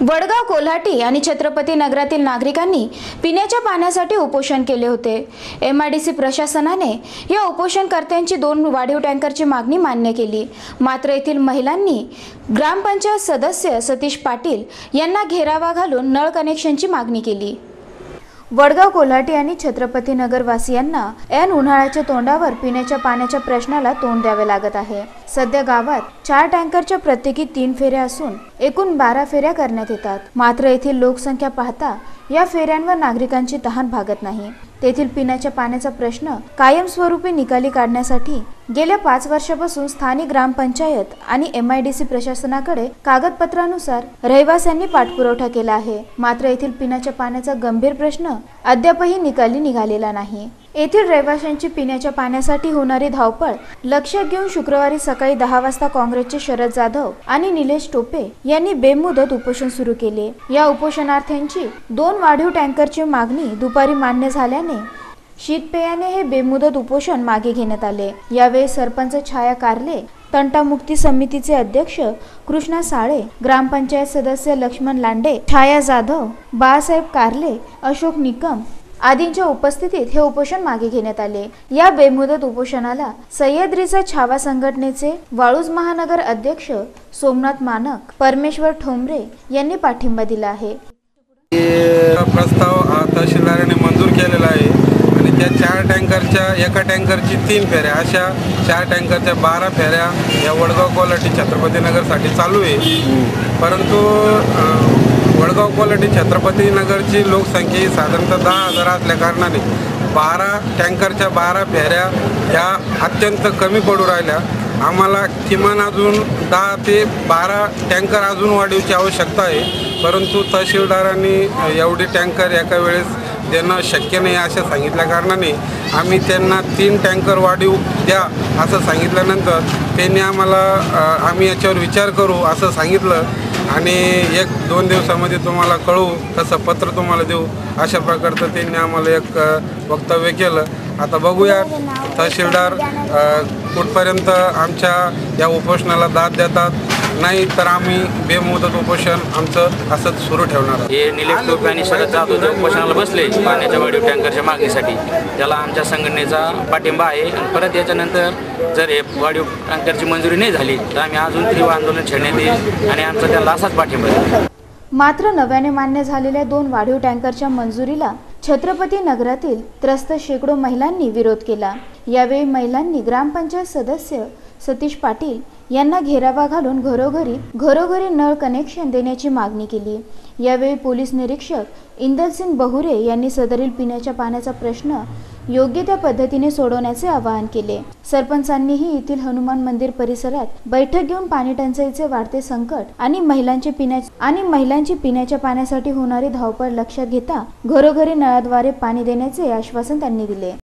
वडगाव कोल्हाटी आणि छत्रपती नगरातील नागरिकांनी पिण्याच्या पाण्यासाठी उपोषण केले होते. एम आय डी सी प्रशासनाने या उपोषणकर्त्यांची दोन वाढीव टँकरची मागणी मान्य केली. मात्र येथील महिलांनी ग्रामपंचायत सदस्य सतीश पाटील यांना घेरावा घालून नळ कनेक्शनची मागणी केली. वडगाव कोल्हाटी आणि छत्रपती नगरवासियांना ऐन उन्हाळ्याच्या तोंडावर पिण्याच्या पाण्याच्या प्रश्नाला तोंड द्यावे लागत आहे. सध्या गावात चार टँकरच्या प्रत्येकी तीन फेऱ्या असून एकूण बारा फेऱ्या करण्यात येतात. मात्र येथील लोकसंख्या पाहता या फेऱ्यांवर नागरिकांची तहान भागत नाही. तेथील पिण्याच्या पाण्याचा प्रश्न कायमस्वरूपी निकाली काढण्यासाठी गेल्या पाच वर्षापासून स्थानिक ग्रामपंचायत आणि एम आय डी सी प्रशासनाकडे कागदपत्रानुसार रहिवाशांनी पाठपुरवठा केला आहे. मात्र येथील पिण्याच्या पाण्याचा गंभीर प्रश्न अद्यापही निकाली निघालेला नाही. येथील रहिवाशांची पिण्याच्या पाण्यासाठी होणारी धावपळ लक्षात घेऊन शुक्रवारी सकाळी दहा वाजता काँग्रेसचे शरद जाधव आणि निलेश टोपे यांनी बेमुदत उपोषण सुरू केले. या उपोषणार्थ्यांची दोन वाढीव टँकरची मागणी दुपारी मान्य झाल्याने शीतपेयाने हे बेमुदत उपोषण मागे घेण्यात आले. यावेळी सरपंच छाया कारले तंटामुक्ती समितीचे अध्यक्ष कृष्णा साळे ग्रामपंचायत सदस्य लक्ष्मण लांडे छाया जाधव बाळासाहेब कारले अशोक निकम आदींच्या उपस्थितीत हे उपोषण मागे घेण्यात आले. या बेमुदत उपोषणाला सह्याद्रीचा छावा संघटनेचे वाळूज महानगर अध्यक्ष सोमनाथ मानक परमेश्वर ठोंबरे यांनी पाठिंबा दिला आहे. प्रस्ताव तहसीलदाराने मंजूर केला या चार टँकरच्या एका टँकरची तीन फेऱ्या अशा चार टँकरच्या बारा फेऱ्या या वडगाव क्वालिटी छत्रपती नगरसाठी चालू आहे. परंतु वडगाव क्वालिटी छत्रपती नगरची लोकसंख्या ही साधारणतः दहा हजार असल्या कारणाने बारा टँकरच्या बारा फेऱ्या ह्या अत्यंत कमी पडू राहिल्या. आम्हाला किमान अजून दहा ते बारा टँकर अजून वाढीवची आवश्यकता आहे. परंतु तहसीलदारांनी एवढी टँकर एका वेळेस देणं शक्य नाही असं सांगितल्या कारणाने आम्ही त्यांना तीन टँकर वाढीव द्या असं सांगितल्यानंतर त्यांनी आम्हाला आम्ही याच्यावर विचार करू असं सांगितलं आणि एक दोन दिवसामध्ये तुम्हाला कळवू तसं पत्र तुम्हाला देऊ अशा प्रकारचं त्यांनी आम्हाला एक वक्तव्य केलं. आता बघूया तहसीलदार कुठपर्यंत आमच्या या उपोषणाला दाद देतात नाही तर आम्ही बेमुदत उपोषण आमचं असंच सुरू ठेवणार हे निलेश टोपे आणि शरद जाधव जे उपोषणाला बसले पाण्याच्या वाढीव टँकरच्या मागणीसाठी त्याला आमच्या संघटनेचा पाठिंबा आहे. आणि परत याच्यानंतर जर हे वाढीव टँकरची मंजुरी नाही झाली तर आम्ही अजून तीव्र आंदोलन छेडण्यात येईल आणि आमचा त्याला असाच पाठिंबा आहे. मात्र नव्याने मान्य झालेल्या दोन वाढीव टँकरच्या मंजुरीला छत्रपती नगरातील त्रस्त शेकडो महिलांनी विरोध केला. यावेळी महिलांनी ग्रामपंचायत सदस्य सतीश पाटील यांना घेरावा घालून घरोघरी घरोघरी नळ कनेक्शन देण्याची मागणी केली. यावेळी पोलीस निरीक्षक इंदरसिंग बहुरे यांनी सदरील पिण्याच्या पाण्याचा प्रश्न योग्य त्या पद्धतीने सोडवण्याचे आवाहन केले. सरपंचांनीही येथील हनुमान मंदिर परिसरात बैठक घेऊन पाणी टंचाईचे वाढते संकट आणि महिलांचे पिण्याचे आणि महिलांची पिण्याच्या पाण्यासाठी होणारी धावपळ लक्षात घेता घरोघरी नळाद्वारे पाणी देण्याचे आश्वासन त्यांनी दिले.